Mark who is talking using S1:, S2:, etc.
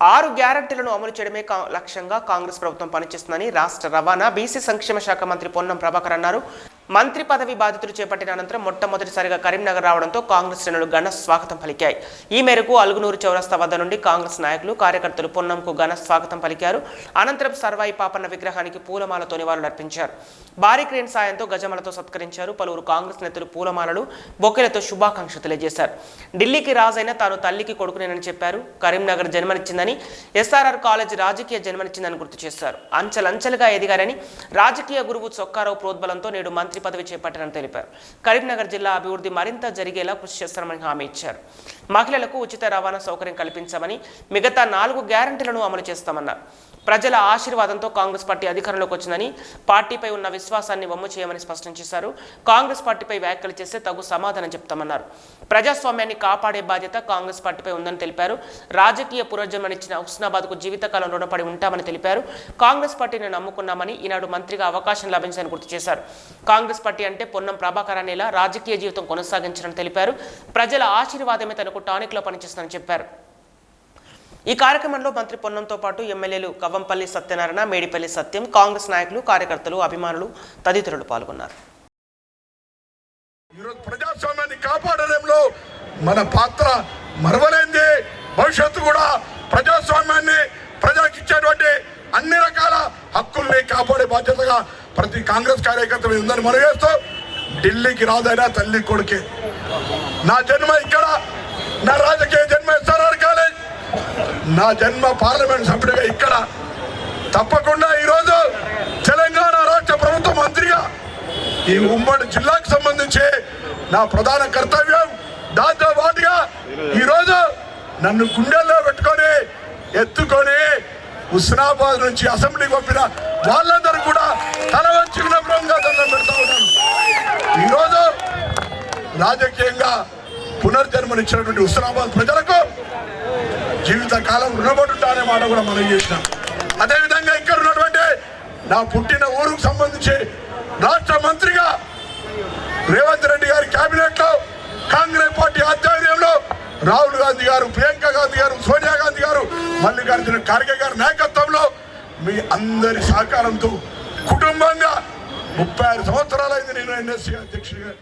S1: ఆరు గ్యారంటీలను అమలు చేయడమే లక్ష్యంగా కాంగ్రెస్ ప్రభుత్వం పనిచేస్తుందని రాష్ట్ర రవాణా బీసీ సంక్షేమ శాఖ మంత్రి పొన్నం ప్రభాకర్ అన్నారు. మంత్రి పదవి బాధ్యతలు చేపట్టిన అనంతరం మొట్టమొదటిసారిగా కరీంనగర్ రావడంతో కాంగ్రెస్ శ్రేణులు ఘన స్వాగతం పలికాయి. ఈ మేరకు అలుగునూరు చౌరస్తా వద్ద నుండి కాంగ్రెస్ నాయకులు కార్యకర్తలు పొన్నంకు ఘన స్వాగతం పలికారు. అనంతరం సర్వాయి పాపన్న విగ్రహానికి పూలమాలతో నివాళులర్పించారు భారీ క్రేన్ సాయంతో గజమలతో సత్కరించారు. పలువురు కాంగ్రెస్ నేతలు పూలమాలలు బొక్కెలతో శుభాకాంక్షలు తెలియజేశారు. ఢిల్లీకి రాజైన తాను తల్లికి కొడుకునేనని చెప్పారు. కరీంనగర్ జన్మనిచ్చిందని ఎస్ఆర్ఆర్ కాలేజ్ రాజకీయ జన్మనిచ్చిందని గుర్తు చేశారు. అంచెలంచెలుగా ఎదిగారని రాజకీయ గురువు చొక్కారావు ప్రోద్బలంతో నేడు మంత్రి పదవి చేపట్టారని తెలిపారు. కరీంనగర్ జిల్లా అభివృద్ధి మరింత జరిగేలా కృషి చేస్తామని హామీ ఇచ్చారు. మహిళలకు ఉచిత రవాణా సౌకర్యం కల్పించామని మిగతా నాలుగు గ్యారంటీలను అమలు చేస్తామన్నారు. ప్రజల ఆశీర్వాదంతో కాంగ్రెస్ పార్టీ అధికారంలోకి వచ్చిందని పార్టీపై ఉన్న విశ్వాసాన్ని వమ్ము చేయమని స్పష్టం చేశారు. కాంగ్రెస్ పార్టీపై వ్యాఖ్యలు చేస్తే తగు సమాధానం చెప్తామన్నారు. ప్రజాస్వామ్యాన్ని కాపాడే బాధ్యత కాంగ్రెస్ పార్టీపై ఉందని తెలిపారు. రాజకీయ పునర్జన్మనిచ్చిన హుస్నాబాద్కు జీవితకాలం రుణపడి ఉంటామని తెలిపారు. కాంగ్రెస్ పార్టీని నమ్ముకున్నామని ఈనాడు మంత్రిగా అవకాశం లభించాలని గుర్తు చేశారు. కాంగ్రెస్ పార్టీ అంటే పొన్నం ప్రభాకర్ అనేలా రాజకీయ జీవితం కొనసాగించారని తెలిపారు. ప్రజల ఆశీర్వాదమే తనకు టానిక్లో పనిచేస్తుందని చెప్పారు. ఈ కార్యక్రమంలో మంత్రి పొన్నంతో పాటు ఎమ్మెల్యేలు కవ్వంపల్లి సత్యనారాయణ మేడిపల్లి సత్యం కాంగ్రెస్ నాయకులు కార్యకర్తలు అభిమానులు తదితరులు పాల్గొన్నారు.
S2: ఈరోజు ప్రజాస్వామ్యాన్ని కాపాడడంలో మన పాత్ర మరవలేంది భవిష్యత్తు కూడా ప్రజాస్వామ్యాన్ని ప్రజలకు ఇచ్చేటువంటి అన్ని రకాల హక్కుల్ని కాపాడే బాధ్యతగా ప్రతి కాంగ్రెస్ కార్యకర్త మీద ఉందని మనం ఢిల్లీకి రాదైనా తల్లి కొడుకే. నా జన్మ ఇక్కడ నా రాజకీయ జన్మ ఎస్ఆర్ఆర్ కాలేజ్. నా జన్మ పార్లమెంట్ సభ్యుడిగా ఇక్కడ. తప్పకుండా ఈరోజు తెలంగాణ రాష్ట్ర ప్రభుత్వ మంత్రిగా ఈ ఉమ్మడి జిల్లాకు సంబంధించి నా ప్రధాన కర్తవ్యం దాంతో పాటుగా ఈరోజు నన్ను గుండెల్లో పెట్టుకొని ఎత్తుకొని హుస్నాబాద్ నుంచి అసెంబ్లీకి పంపిన వాళ్ళ రాజకీయంగా పునర్జన్మనిచ్చినటువంటి హుస్నాబాద్ ప్రజలకు జీవితకాలం రుణపడుతా అనే మాట కూడా మనం చేసినాం. అదేవిధంగా ఇక్కడ ఉన్నటువంటి నా పుట్టిన ఊరుకు సంబంధించి రాష్ట్ర మంత్రిగా రేవంత్ రెడ్డి గారి కేబినెట్లో కాంగ్రెస్ పార్టీ ఆధ్వర్యంలో రాహుల్ గాంధీ గారు ప్రియాంక గాంధీ గారు సోనియా గాంధీ గారు మల్లికార్జున ఖార్గే గారి నాయకత్వంలో మీ అందరి సహకారంతో కుటుంబంగా ముప్పై ఆరు సంవత్సరాలైంది నేను ఎన్ఎస్సీ అధ్యక్షుడిగా.